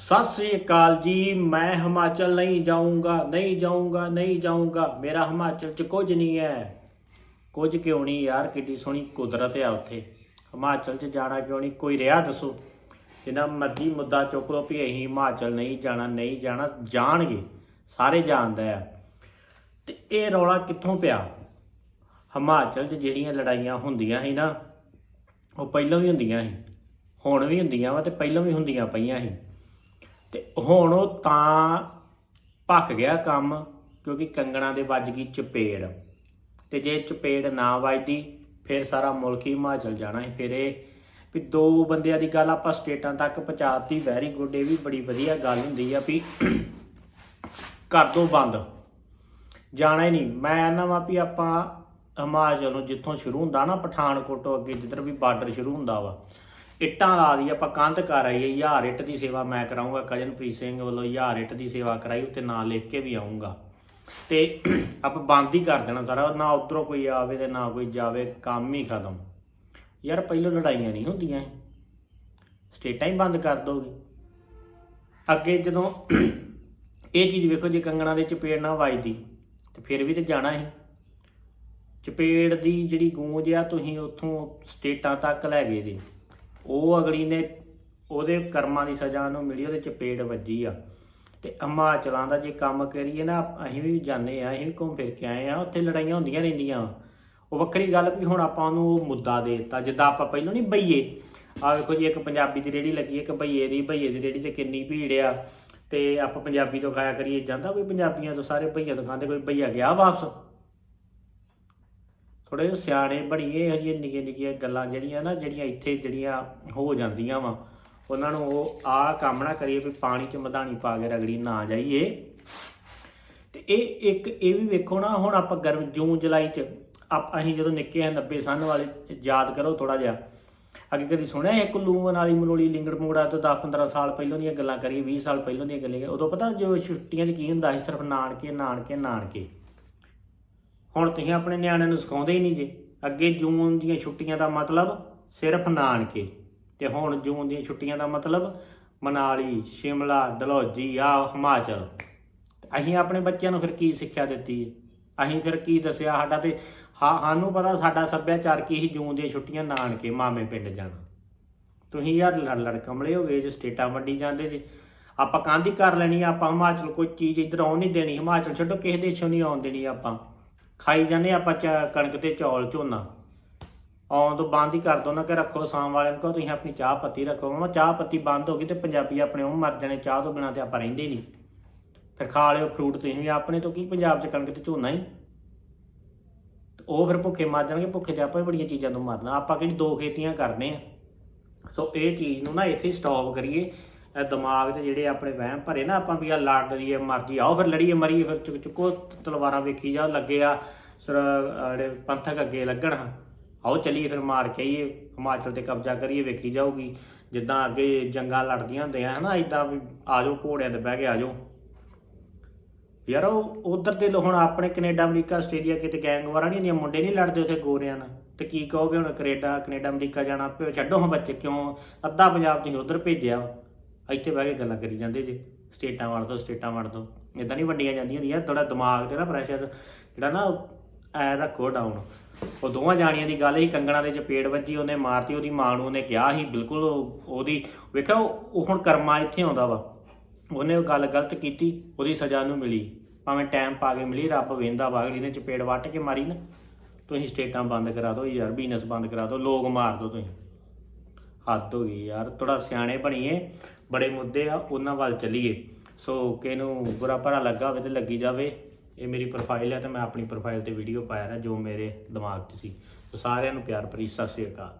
ਸਤਿ ਸ੍ਰੀ ਅਕਾਲ ਜੀ, ਮੈਂ ਹਿਮਾਚਲ ਨਹੀਂ ਜਾਊਂਗਾ ਨਹੀਂ ਜਾਊਂਗਾ ਨਹੀਂ ਜਾਊਂਗਾ। ਮੇਰਾ ਹਿਮਾਚਲ ਚ ਕੁਝ ਨਹੀਂ ਹੈ। ਕੁਝ ਕਿਉਂ ਨਹੀਂ ਯਾਰ, ਕਿੱਡੀ ਸੋਹਣੀ ਕੁਦਰਤ ਆ ਉੱਥੇ। ਹਿਮਾਚਲ ਚ ਜਾਣਾ ਕਿਉਂ ਨਹੀਂ? ਕੋਈ ਰਿਹਾ ਦੱਸੋ। ਜਿੰਨਾ ਮਰਜ਼ੀ ਮੁੱਦਾ ਚੁੱਕ ਲਓ ਵੀ ਅਸੀਂ ਹਿਮਾਚਲ ਨਹੀਂ ਜਾਣਾ ਨਹੀਂ ਜਾਣਾ, ਜਾਣਗੇ। ਸਾਰੇ ਜਾਣਦਾ ਆ। ਤੇ ਇਹ ਰੌਲਾ ਕਿੱਥੋਂ ਪਿਆ? ਹਿਮਾਚਲ 'ਚ ਜਿਹੜੀਆਂ ਲੜਾਈਆਂ ਹੁੰਦੀਆਂ ਸੀ ਨਾ, ਉਹ ਪਹਿਲਾਂ ਵੀ ਹੁੰਦੀਆਂ ਸੀ। ਹੁਣ ਵੀ ਹੁੰਦੀਆਂ ਵਾ ਤੇ ਪਹਿਲਾਂ ਵੀ ਹੁੰਦੀਆਂ ਪਈਆਂ ਸੀ। ਤੇ ਹੁਣ ਉਹ ਤਾਂ ਭੱਕ ਗਿਆ ਕੰਮ, ਕਿਉਂਕਿ ਕੰਗਣਾ ਦੇ ਵੱਜ ਗਈ ਚਪੇੜ। ਤੇ ਜੇ ਚਪੇੜ ਨਾ ਵੱਜਦੀ, ਫਿਰ ਸਾਰਾ ਮੁਲਕ ਹੀ ਹਿਮਾਚਲ ਜਾਣਾ ਸੀ। ਫਿਰ ਇਹ ਵੀ ਦੋ ਬੰਦਿਆਂ ਦੀ ਗੱਲ ਆਪਾਂ ਸਟੇਟਾਂ ਤੱਕ ਪਹੁੰਚਾਤੀ। ਵੈਰੀ ਗੁੱਡ, ਇਹ ਵੀ ਬੜੀ ਵਧੀਆ ਗੱਲ ਹੁੰਦੀ ਆ ਵੀ ਕਰ ਦੋ ਬੰਦ। ਜਾਣਾ ਹੀ ਨਹੀਂ। ਮੈਂ ਨਾ ਵਾ ਵੀ ਆਪਾਂ ਹਿਮਾਚਲ ਨੂੰ ਜਿੱਥੋਂ ਸ਼ੁਰੂ ਹੁੰਦਾ ਨਾ, ਪਠਾਨਕੋਟ ਤੋਂ ਅੱਗੇ, ਜਿੱਧਰ ਵੀ ਬਾਰਡਰ ਸ਼ੁਰੂ ਹੁੰਦਾ ਵਾ। ਇੱਟਾਂ ਲਾ ਦੀ ਆਪਾਂ ਕੰਧ ਕਰ ਆਈਏ, ਹਜ਼ਾਰ ਇੱਟ ਦੀ ਸੇਵਾ ਮੈਂ ਕਰਾਉਂਗਾ ਕਜਨਪ੍ਰੀਤ ਸਿੰਘ ਵੱਲੋਂ ਹਜ਼ਾਰ ਇੱਟ ਦੀ ਸੇਵਾ ਕਰਾਈ ਉੱਤੇ ਨਾਂ ਲਿਖ ਕੇ ਵੀ ਆਉਂਗਾ ਤੇ ਆਪਾਂ ਬੰਦ ਹੀ ਕਰ ਦੇਣਾ ਸਾਰਾ, ਨਾ ਉਧਰੋਂ ਕੋਈ ਆਵੇ ਤੇ ਨਾ ਕੋਈ ਜਾਵੇ, ਕੰਮ ਹੀ ਖਤਮ। ਯਾਰ ਪਹਿਲਾਂ ਲੜਾਈਆਂ ਨਹੀਂ ਹੁੰਦੀਆਂ ਸਟੇਟਾਂ ਹੀ ਬੰਦ ਕਰ ਦੋਗੇ। ਅੱਗੇ ਜਦੋਂ ਇਹ ਚੀਜ਼ ਵੇਖੋ, ਜੇ ਕੰਗਣਾ ਦੇ ਚਪੇੜ ਨਾ ਵੱਜਦੀ, ਤੇ ਫਿਰ ਵੀ ਤੇ ਜਾਣਾ ਹੈ ਚਪੇੜ ਦੀ ਜਿਹੜੀ ਗੂੰਜ ਆ, ਤੁਸੀਂ ਉੱਥੋਂ ਸਟੇਟਾਂ ਤੱਕ ਲੈ ਗਏ ਜੀ ਉਹ ਅਗਲੀ ਨੇ ਉਹਦੇ ਕਰਮਾਂ ਦੀ ਸਜ਼ਾ ਨੂੰ ਮਿਲੀ, ਉਹਦੇ ਚਪੇੜ ਵੱਜੀ ਆ। ਤੇ ਹਿਮਾਚਲਾਂ ਦਾ ਜੇ ਕੰਮ ਕਰੀਏ ਨਾ, ਅਸੀਂ ਵੀ ਜਾਂਦੇ ਆ, ਅਸੀਂ ਵੀ ਘੁੰਮ ਫਿਰ ਕੇ ਆਏ ਆ, ਉੱਥੇ ਲੜਾਈਆਂ ਹੁੰਦੀਆਂ ਰਹਿੰਦੀਆਂ ਵਾਂ। ਉਹ ਵੱਖਰੀ ਗੱਲ ਵੀ ਹੁਣ ਆਪਾਂ ਉਹਨੂੰ ਉਹ ਮੁੱਦਾ ਦੇ ਦਿੱਤਾ, ਜਿੱਦਾਂ ਆਪਾਂ ਪਹਿਲਾਂ ਨਹੀਂ ਬਈਏ। ਆ ਵੇਖੋ ਜੀ, ਇੱਕ ਪੰਜਾਬੀ ਦੀ ਰੇੜੀ ਲੱਗੀ, ਇੱਕ ਬਈਏ ਦੀ ਬਈਏ ਦੀ ਰੇੜੀ ਤੇ ਕਿੰਨੀ ਭੀੜ ਆ। ਤੇ ਆਪਾਂ ਪੰਜਾਬੀ ਤੋਂ ਖਾਇਆ ਕਰੀਏ, ਜਾਂਦਾ ਕੋਈ ਪੰਜਾਬੀਆਂ ਤੋਂ, ਸਾਰੇ ਬਈਆਂ ਤੋਂ ਖਾਂਦੇ, ਕੋਈ ਭਈਆ ਗਿਆ ਵਾਪਸ। ਥੋੜੇ ਜਿਹੇ ਸਿਆਣੇ ਬਣੀਏ ਇਹੋ ਜਿਹੀਆਂ ਨਿੱਕੀਆਂ ਨਿੱਕੀਆਂ ਗੱਲਾਂ ਜਿਹੜੀਆਂ ਨਾ, ਜਿਹੜੀਆਂ ਇੱਥੇ ਜਿਹੜੀਆਂ ਹੋ ਜਾਂਦੀਆਂ ਵਾ। ਉਹਨਾਂ ਨੂੰ ਉਹ ਆਹ ਕੰਮ ਨਾ ਕਰੀਏ ਵੀ ਪਾਣੀ 'ਚ ਮਧਾਣੀ ਪਾ ਕੇ ਰਗੜੀ ਨਾ ਜਾਈਏ। ਤੇ ਇਹ ਇੱਕ, ਇਹ ਵੀ ਵੇਖੋ ਨਾ, ਹੁਣ ਆਪਾਂ ਗਰਮ, ਜੂਨ, ਜੁਲਾਈ 'ਚ ਆਪ, ਅਸੀਂ ਜਦੋਂ ਨਿੱਕੇ ਆ 90 ਸਾਲ ਵਾਲੇ, ਯਾਦ ਕਰੋ ਥੋੜਾ ਜਿਹਾ। ਅੱਗੇ ਕਦੀ ਸੁਣਿਆ ਇੱਕ ਕੁੱਲੂ ਮਨਾਲੀ ਮਨੋਲੀ ਲਿੰਗੜ ਮੁੰਗੜਾ ਤੋਂ 10 15 ਸਾਲ ਪਹਿਲਾਂ ਦੀਆਂ ਗੱਲਾਂ ਕਰੀਏ 20 ਸਾਲ ਪਹਿਲਾਂ ਦੀਆਂ ਗੱਲਾਂ ਉਦੋਂ ਪਤਾ ਜੋ ਛੁੱਟੀਆਂ 'ਚ ਕੀ ਹੁੰਦਾ ਸੀ, ਸਿਰਫ ਨਾਨਕੇ ਨਾਨਕੇ ਨਾਨਕੇ। ਹੁਣ ਤੁਸੀਂ ਆਪਣੇ ਨਿਆਣਿਆਂ ਨੂੰ ਸਿਖਾਉਂਦੇ ਹੀ ਨਹੀਂ ਜੇ। ਅੱਗੇ ਜੂਨ ਦੀਆਂ ਛੁੱਟੀਆਂ ਦਾ ਮਤਲਬ ਸਿਰਫ ਨਾਨਕੇ। ਤੇ ਹੁਣ ਜੂਨ ਦੀਆਂ ਛੁੱਟੀਆਂ ਦਾ ਮਤਲਬ ਮਨਾਲੀ ਸ਼ਿਮਲਾ ਡਲਹੌਜੀ ਆ ਹਿਮਾਚਲ। ਅਸੀਂ ਆਪਣੇ ਬੱਚਿਆਂ ਨੂੰ ਫਿਰ ਕੀ ਸਿੱਖਿਆ ਦਿੱਤੀ ਹੈ? ਅਸੀਂ ਫਿਰ ਕੀ ਦੱਸਿਆ ਸਾਡਾ ਤੇ ਹਾਂ ਸਾਨੂੰ ਪਤਾ ਸਾਡਾ ਸੱਭਿਆਚਾਰ ਕੀ ਸੀ ਜੂਨ ਦੀਆਂ ਛੁੱਟੀਆਂ ਨਾਨਕੇ ਮਾਮੇ ਪਿੰਡ ਜਾਣਾ। ਤੁਸੀਂ ਯਾਰ ਲੜ ਲੜ ਕਮਲੇ ਹੋ ਗਏ ਜੇ ਸਟੇਟਾਂ ਵੰਡੀ ਜਾਂਦੇ ਜੇ। ਆਪਾਂ ਕਾਂਦੀ ਕਰ ਲੈਣੀ ਆ, ਆਪਾਂ ਹਿਮਾਚਲ ਕੋਈ ਚੀਜ਼ ਇੱਧਰ ਆਉਣ ਨਹੀਂ ਦੇਣੀ। ਹਿਮਾਚਲ ਛੱਡੋ ਕਿਸੇ ਦੇਸ਼ੋਂ ਨਹੀਂ ਆਉਣ ਦੇਣੀ ਆਪਾਂ। ਖਾਈ ਜਾਂਦੇ ਆਪਾਂ ਚ- ਕਣਕ ਤੇ ਚੌਲ ਝੋਨਾ। ਆਉਣ ਤੋਂ ਬੰਦ ਹੀ ਕਰ ਦੋ ਨਾ ਕਿ ਰੱਖੋ ਸ਼ਾਮ ਵਾਲਿਆਂ ਨੂੰ ਕਹੋ ਤੁਸੀਂ ਆਪਣੀ ਚਾਹ ਪੱਤੀ ਰੱਖੋ। ਮਮਾ ਚਾਹ ਪੱਤੀ ਬੰਦ ਹੋ ਗਈ ਤੇ ਪੰਜਾਬੀ ਆਪਣੇ ਉਹ ਮਰ ਜਾਣੇ, ਚਾਹ ਤੋਂ ਬਿਨਾਂ ਤੇ ਆਪਾਂ ਰਹਿੰਦੇ ਹੀ ਨਹੀਂ। ਫਿਰ ਖਾ ਲਿਓ ਫਰੂਟ ਤੁਸੀਂ ਵੀ ਆਪਣੇ ਤੋਂ ਕੀ ਪੰਜਾਬ 'ਚ ਕਣਕ ਤੇ ਝੋਨਾ ਹੀ। ਤੇ ਉਹ ਫਿਰ ਭੁੱਖੇ ਮਰ ਜਾਣਗੇ, ਭੁੱਖੇ ਤੇ ਆਪਾਂ ਵੀ ਬੜੀਆਂ ਚੀਜ਼ਾਂ ਤੋਂ ਮਰਨਾ। ਆਪਾਂ ਕਿਹੜੀ ਦੋ ਖੇਤੀਆਂ ਕਰਨੇ ਆ। ਸੋ ਇਹ ਚੀਜ਼ ਨੂੰ ਨਾ ਇੱਥੇ ਸਟਾਪ ਕਰੀਏ। ਇਹ ਦਿਮਾਗ 'ਚ ਜਿਹੜੇ ਆਪਣੇ ਵਹਿਮ ਭਰੇ ਨਾ ਆਪਾਂ ਵੀ ਆ ਲੜ ਲਈਏ ਮਰਜ਼ੀ ਆਓ ਫਿਰ ਲੜੀਏ, ਮਰੀਏ ਫਿਰ ਚੁੱਕ ਚੁੱਕੋ, ਤਲਵਾਰਾਂ ਵੇਖੀ ਜਾ ਲੱਗੇ ਆ, ਸਰ ਜਿਹੜੇ ਪੰਥਕ ਅੱਗੇ ਲੱਗਣ ਆਓ ਚਲੀਏ ਫਿਰ ਮਾਰ ਕੇ ਆਈਏ, ਹਿਮਾਚਲ ਤੇ ਕਬਜ਼ਾ ਕਰੀਏ, ਵੇਖੀ ਜਾਊਗੀ। ਜਿੱਦਾਂ ਅੱਗੇ ਜੰਗਾਂ ਲੜਦੀਆਂ ਹੁੰਦੀਆਂ ਹਨਾ ਇਦਾਂ ਵੀ ਆ ਜਾਓ, ਘੋੜਿਆਂ ਤੇ ਬਹਿ ਕੇ ਆ ਜਾਓ। ਯਾਰ, ਉਹ ਉਧਰ ਦੇ ਲੋ- ਹੁਣ ਆਪਣੇ ਕੈਨੇਡਾ, ਅਮਰੀਕਾ, ਆਸਟ੍ਰੇਲੀਆ ਕਿਤੇ ਗੈਂਗਵਾਰਾਂ ਨਹੀਂ ਹੁੰਦੀਆਂ, ਮੁੰਡੇ ਨਹੀਂ ਲੜਦੇ ਉੱਥੇ ਗੋਰਿਆਂ ਨਾਲ। ਤੇ ਕੀ ਕਹੋਗੇ ਹੁਣ ਕੈਨੇਡਾ ਕੈਨੇਡਾ, ਅਮਰੀਕਾ ਜਾਣਾ ਪਿਓ ਛੱਡੋ ਹਾਂ ਬੱਚੇ ਕਿਉਂ? ਅੱਧਾ ਪੰਜਾਬ ਤੁਸੀਂ ਉਧਰ ਭੇਜਿਆ। ਇੱਥੇ ਬਹਿ ਕੇ ਗੱਲਾਂ ਕਰੀ ਜਾਂਦੇ ਜੇ, ਸਟੇਟਾਂ ਵੜ ਦੋ, ਸਟੇਟਾਂ ਵੜ ਦੋ। ਇਦਾਂ ਨਹੀਂ ਵੰਡੀਆਂ ਜਾਂਦੀਆਂ ਹੁੰਦੀਆਂ ਥੋੜਾ ਦਿਮਾਗ ਤੇ ਨਾ ਪ੍ਰੈਸ਼ਰ ਜਿਹੜਾ ਨਾ ਐ ਰੱਖੋ ਡਾਊਨ ਉਹ ਦੋਵਾਂ ਜਾਣੀਆਂ ਦੀ ਗੱਲ ਹੀ ਕੰਗਣਾ ਦੇ ਚਪੇੜ ਵੱਜੀ, ਉਹਨੇ ਮਾਰਤੀ, ਉਹਦੀ ਮਾਂ ਨੂੰ ਉਹਨੇ ਕਿਹਾ ਸੀ, ਬਿਲਕੁਲ ਉਹ- ਉਹਦੀ, ਵੇਖਿਆ, ਉਹ ਹੁਣ ਕਰਮਾ ਇੱਥੇ ਆਉਂਦਾ ਵਾ। ਉਹਨੇ ਉਹ ਗੱਲ ਗਲਤ ਕੀਤੀ, ਉਹਦੀ ਸਜ਼ਾ ਨੂੰ ਮਿਲੀ। ਭਾਵੇਂ ਟਾਈਮ ਪਾ ਕੇ ਮਿਲੀ, ਰੱਬ ਵੇਂਦਾ ਵਾ ਅਗਲੀ ਨੇ ਚਪੇੜ ਵੱਟ ਕੇ ਮਾਰੀ ਨਾ, ਤੁਸੀਂ ਸਟੇਟਾਂ ਬੰਦ ਕਰਾ ਦਿਓ, ਯਾਰ ਬਿਜ਼ਨਸ ਬੰਦ ਕਰਾ ਦਿਓ, ਲੋਕ ਮਾਰ ਦਿਓ ਤੁਸੀਂ। ਹੱਦ ਹੋ ਗਈ ਯਾਰ ਥੋੜਾ ਸਿਆਣੇ ਬਣੀਏ, ਬੜੇ ਮੁੱਦੇ ਆ, ਉਹਨਾਂ ਵੱਲ ਚੱਲੀਏ। ਸੋ ਕਿਹਨੂੰ ਬੁਰਾ ਭਰਾ ਲੱਗਾ ਹੋਵੇ ਤੇ ਲੱਗੀ ਜਾਵੇ, ਇਹ ਮੇਰੀ ਪ੍ਰੋਫਾਈਲ ਹੈ ਤੇ ਮੈਂ ਆਪਣੀ ਪ੍ਰੋਫਾਈਲ ਤੇ ਵੀਡੀਓ ਪਾਇਆ ਰਿਹਾ ਜੋ ਮੇਰੇ ਦਿਮਾਗ 'ਚ ਸੀ। ਸੋ ਸਾਰਿਆਂ ਨੂੰ ਪਿਆਰ ਭਰੀ, ਸਤਿ ਸ਼੍ਰੀ ਅਕਾਲ।